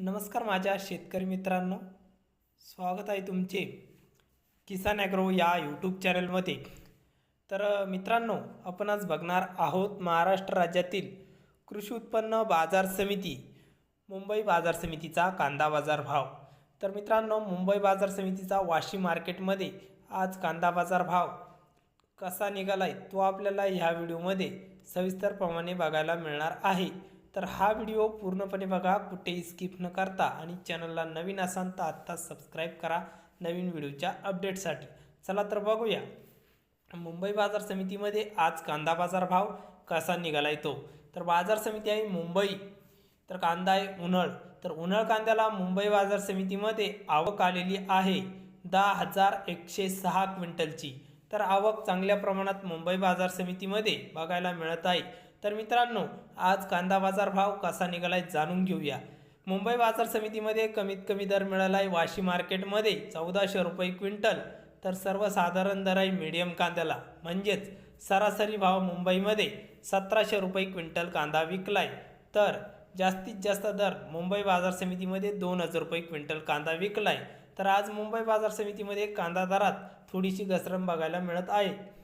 नमस्कार माझ्या शेतकरी मित्रांनो. स्वागत आहे तुमचे किसान ॲग्रो या यूट्यूब चॅनलमध्ये. तर मित्रांनो आपण आज बघणार आहोत महाराष्ट्र राज्यातील कृषी उत्पन्न बाजार समिती मुंबई बाजार समितीचा कांदा बाजार भाव. तर मित्रांनो मुंबई बाजार समितीचा वाशी मार्केटमध्ये आज कांदा बाजार भाव कसा निघालाय तो आपल्याला ह्या व्हिडिओमध्ये सविस्तरप्रमाणे बघायला मिळणार आहे. तर हा व्हिडिओ पूर्णपणे बघा कुठेही स्किप न करता. आणि चॅनलला नवीन असाल तर आत्ताच सबस्क्राईब करा नवीन व्हिडिओच्या अपडेटसाठी चला तर बघूया. मुंबई बाजार समितीमध्ये आज कांदा बाजार भाव कसा निघाला येतो तर बाजार समिती आहे मुंबई. तर कांदा आहे उन्हाळ. तर उन्हाळ कांद्याला मुंबई बाजार समितीमध्ये आवक आलेली आहे. दहा हजार एकशे सहा क्विंटलची. तर आवक चांगल्या प्रमाणात मुंबई बाजार समितीमध्ये बघायला मिळत आहे. तर मित्रांनो आज कांदा बाजार भाव कसा निघालाय जाणून घेऊया. मुंबई बाजार समितीमध्ये कमीत कमी दर मिळाला आहे वाशी मार्केटमध्ये चौदाशे रुपये क्विंटल. तर सर्वसाधारण दर आहे मीडियम कांद्याला. म्हणजेच सरासरी भाव मुंबईमध्ये सतराशे रुपये क्विंटल कांदा विकलाय. तर जास्तीत जास्त दर मुंबई बाजार समितीमध्ये दोन हजार रुपये क्विंटल कांदा विकलाय. तर आज मुंबई बाजार समितीमध्ये कांदा दरात थोडीशी घसरण बघायला मिळत आहे.